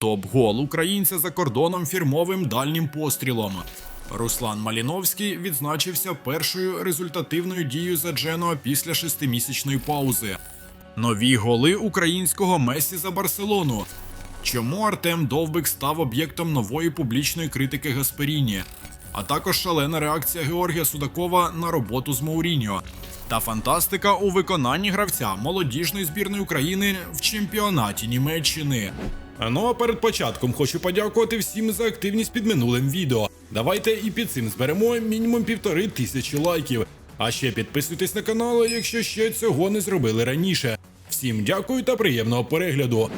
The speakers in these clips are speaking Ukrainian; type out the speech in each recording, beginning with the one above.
Топ-гол українця за кордоном фірмовим дальнім пострілом. Руслан Маліновський відзначився першою результативною дією за Дженоа після шестимісячної паузи. Нові голи українського Месі за Барселону. Чому Артем Довбик став об'єктом нової публічної критики Гасперіні? А також шалена реакція Георгія Судакова на роботу з Мауріньо. Та фантастика у виконанні гравця молодіжної збірної України в чемпіонаті Німеччини. Ну а перед початком хочу подякувати всім за активність під минулим відео. Давайте і під цим зберемо мінімум півтори тисячі лайків. А ще підписуйтесь на канал, якщо ще цього не зробили раніше. Всім дякую та приємного перегляду.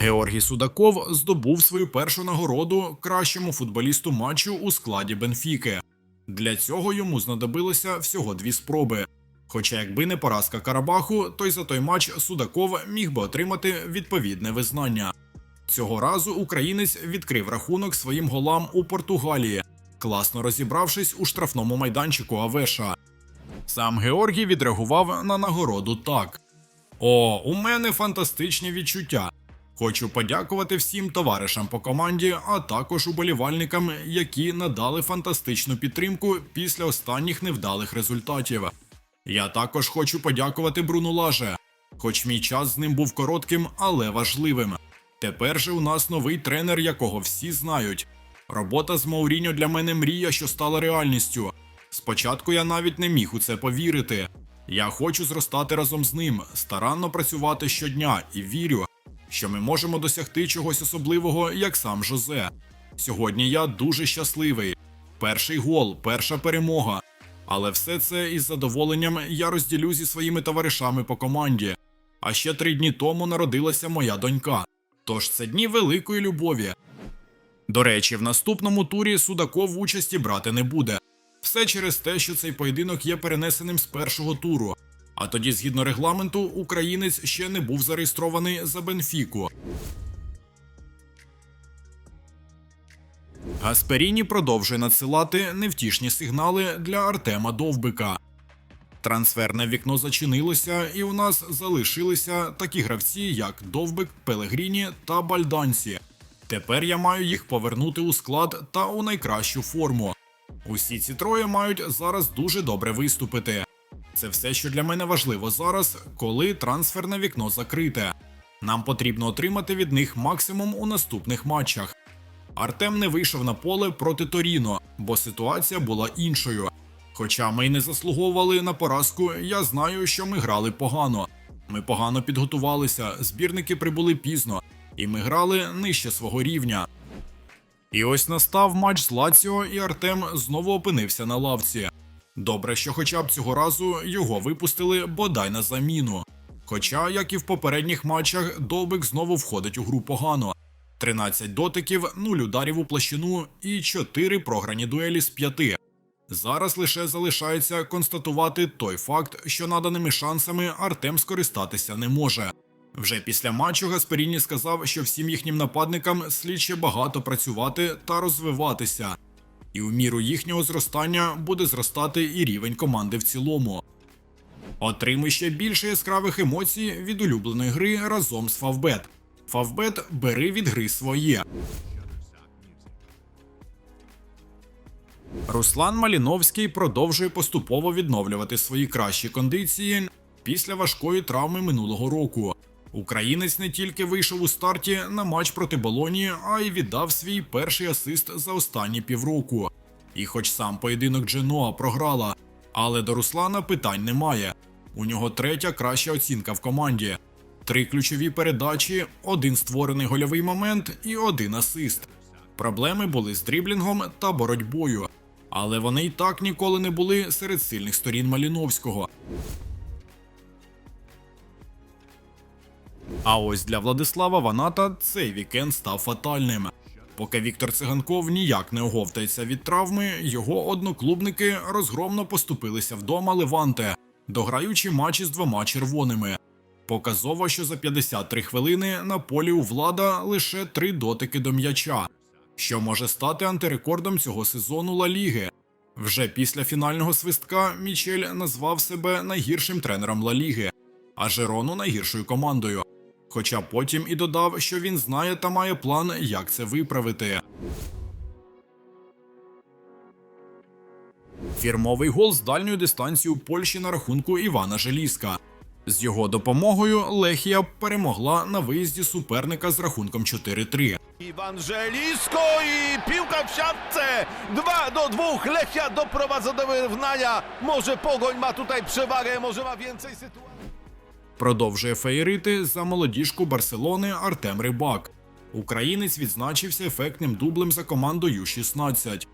Георгій Судаков здобув свою першу нагороду кращому футболісту матчу у складі Бенфіки. Для цього йому знадобилося всього дві спроби. Хоча, якби не поразка Карабаху, то й за той матч Судаков міг би отримати відповідне визнання. Цього разу українець відкрив рахунок своїм голам у Португалії, класно розібравшись у штрафному майданчику Авеша. Сам Георгій відреагував на нагороду так: О, у мене фантастичні відчуття. Хочу подякувати всім товаришам по команді, а також уболівальникам, які надали фантастичну підтримку після останніх невдалих результатів. Я також хочу подякувати Бруну Лаже, хоч мій час з ним був коротким, але важливим. Тепер же у нас новий тренер, якого всі знають. Робота з Мауріньо для мене мрія, що стала реальністю. Спочатку я навіть не міг у це повірити. Я хочу зростати разом з ним, старанно працювати щодня і вірю, що ми можемо досягти чогось особливого, як сам Жозе. Сьогодні я дуже щасливий. Перший гол, перша перемога. Але все це із задоволенням я розділю зі своїми товаришами по команді. А ще три дні тому народилася моя донька. Тож це дні великої любові. До речі, в наступному турі Судаков участі брати не буде. Все через те, що цей поєдинок є перенесеним з першого туру. А тоді, згідно регламенту, українець ще не був зареєстрований за Бенфіку. Гасперіні продовжує надсилати невтішні сигнали для Артема Довбика. Трансферне вікно зачинилося, і у нас залишилися такі гравці, як Довбик, Пелегріні та Бальданці. Тепер я маю їх повернути у склад та у найкращу форму. Усі ці троє мають зараз дуже добре виступити. Це все, що для мене важливо зараз, коли трансферне вікно закрите. Нам потрібно отримати від них максимум у наступних матчах. Артем не вийшов на поле проти Торіно, бо ситуація була іншою. Хоча ми й не заслуговували на поразку, я знаю, що ми грали погано. Ми погано підготувалися, збірники прибули пізно, і ми грали нижче свого рівня. І ось настав матч з Лаціо, і Артем знову опинився на лавці. Добре, що хоча б цього разу його випустили бодай на заміну. Хоча, як і в попередніх матчах, Довбик знову входить у гру погано. 13 дотиків, 0 ударів у площину і 4 програні дуелі з 5. Зараз лише залишається констатувати той факт, що наданими шансами Артем скористатися не може. Вже після матчу Гасперіні сказав, що всім їхнім нападникам слід ще багато працювати та розвиватися, і у міру їхнього зростання буде зростати і рівень команди в цілому. Отримуй ще більше яскравих емоцій від улюбленої гри разом з Фавбет. Фавбет бери від гри своє. Руслан Маліновський продовжує поступово відновлювати свої кращі кондиції після важкої травми минулого року. Українець не тільки вийшов у старті на матч проти Болоні, а й віддав свій перший асист за останні півроку. І хоч сам поєдинок Дженоа програла, але до Руслана питань немає. У нього третя краща оцінка в команді. Три ключові передачі, один створений гольовий момент і один асист. Проблеми були з дріблінгом та боротьбою, але вони й так ніколи не були серед сильних сторін Маліновського. А ось для Владислава Ваната цей вікенд став фатальним. Поки Віктор Циганков ніяк не оговтається від травми, його одноклубники розгромно поступилися вдома Леванте, дограючи матчі з двома червоними. Показово, що за 53 хвилини на полі у влада лише три дотики до м'яча, що може стати антирекордом цього сезону Ла Ліги. Вже після фінального свистка Мічель назвав себе найгіршим тренером Ла Ліги. а Жерону найгіршою командою. Хоча потім і додав, що він знає та має план, як це виправити. Фірмовий гол з дальньої дистанції у Польщі на рахунку Івана Желізка. З його допомогою Лехія перемогла на виїзді суперника з рахунком 4-3. Iwan Żelisko i piłka w siatce. 2 do 2. Lechia doprowadza do wyrównania. Może Pogoń ma tutaj przewagę, może ma więcej sytuacji. Продовжує феєрити за молодіжку Барселони Артем Рибак. Українець відзначився ефектним дублем за команду Ю-16.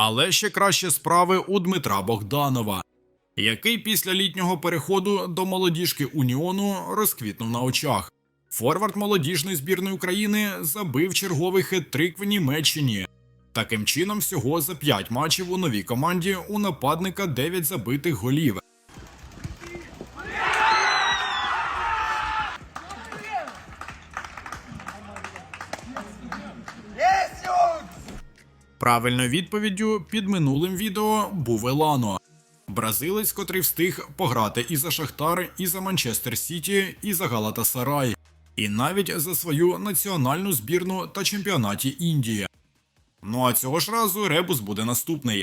Але ще краще справи у Дмитра Богданова, який після літнього переходу до молодіжки Уніону розквітнув на очах. Форвард молодіжної збірної України забив черговий хет-трик в Німеччині. Таким чином, всього за 5 матчів у новій команді у нападника 9 забитих голів. Правильною відповіддю під минулим відео був Елано. Бразилець, котрий встиг пограти і за Шахтар, і за Манчестер Сіті, і за Галатасарай, і навіть за свою національну збірну та чемпіонаті Індії. Ну а цього ж разу ребус буде наступний.